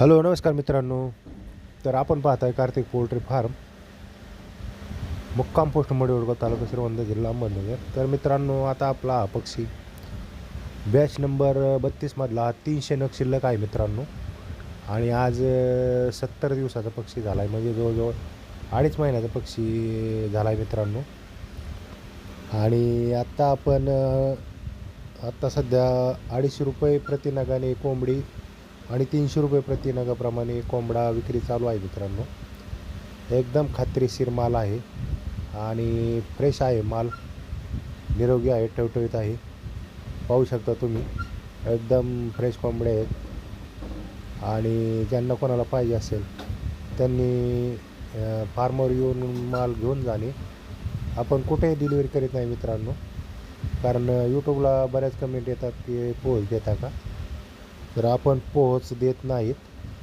Hello नमस्कार मित्रांनो. तर आपण पाहत आहे कार्तिक पोल्ट्री फार्म मुक्काम पोस्ट मडीवडगाव तालुका श्रीवंत जिल्हा अहमदनगर. तर मित्रांनो आता आपला हा पक्षी. बॅच नंबर बत्तीसमधला तीनशे नग शिल्लक आहे मित्रांनो. आणि आज सत्तर दिवसाचा पक्षी झाला आहे म्हणजे जवळजवळ अडीच महिन्याचा पक्षी झाला आहे मित्रांनो. आणि आत्ता आपण आत्ता सध्या अडीचशे रुपये प्रति नगाने कोंबडी आणि तीनशे रुपये प्रति नगाप्रमाणे कोंबडा विक्री चालू आहे मित्रांनो. एकदम खात्रीशीर माल आहे आणि फ्रेश आहे माल. निरोगी आहे टवटवीत आहे. पाहू शकता तुम्ही. एकदम फ्रेश कोंबडे आहेत. आणि ज्यांना कोणाला पाहिजे असेल त्यांनी फार्मर फार्मवर येऊन माल घेऊन जाणे. आपण कुठेही डिलिव्हरी करीत नाही मित्रांनो. कारण यूट्यूबला बऱ्याच कमेंट येतात की पोहोच देता का? तर आपण पोहोच देत नाहीत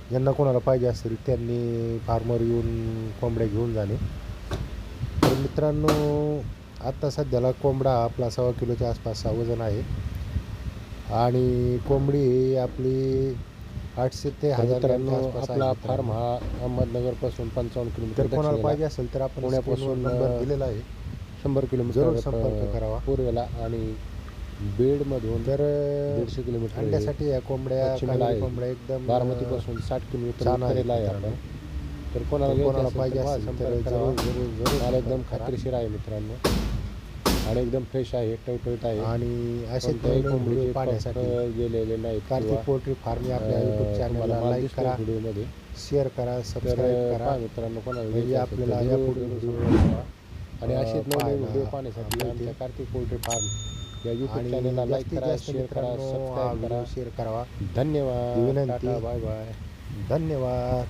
ज्यांना कोणाला पाहिजे असेल त्यांनी फार्मर येऊन कोंबड्या घेऊन जाणे तर मित्रांनो आत्ता सध्याला कोंबडा आपला सव्वा किलोच्या आसपासचा वजन आहे आणि कोंबडी ही आपली आठशे ते हजार आपला. फार्म हा अहमदनगरपासून पंचावन्न किलोमीटर कोणाला पाहिजे असेल तर आपण पुण्यापासून, नंबर दिलेला आहे शंभर किलोमीटर जरूर संपर्क करावा. पूर्वेला आणि बीडमधून तर दीडशे किलोमीटर आहे. अंड्यासाठी या कोंबड्या पश्चिमेला कानडी आहे. कोंबड्या एकदम बारामतीपासून साठ किलोमीटर छान आहे उत्तरेला आहे मित्रांनो. आपण तर कोणाला तर घ्यायचं कोणाला असेल पाहिजे असेल तर संपर्क जरूर करावा. जरूर जरूर माल एकदम संपर्क करा. खात्रीशीर आहे मित्रांनो आणि एकदम फ्रेश आहे टवटवीत आहे आणि असे कोणत्याही नवीन कोंबडीचे पाहण्यासाठी गेलेले नाहीत कार्तिक किंवा, पोल्ट्री फार्म या आपल्या अ, युट्यूब तुम्हाला चॅनलला माल लाईक दिसतो करा व्हिडिओमध्ये शेअर करा तर सबस्क्राईब पहा करा मित्रांनो कोणाला म्हणजे घ्यायचं असेल आपल्याला तर जरूर जरूर आणि अ, असेच नवीन पाहायला व्हिडिओ पाहण्यासाठी. आमच्या कार्तिक पोल्ट्री फार्म या युट्यूब चॅनलला लाईक करा शेअर करा सबस्क्राईब करा. शेअर करावा धन्यवाद विनंती. बाय बाय धन्यवाद.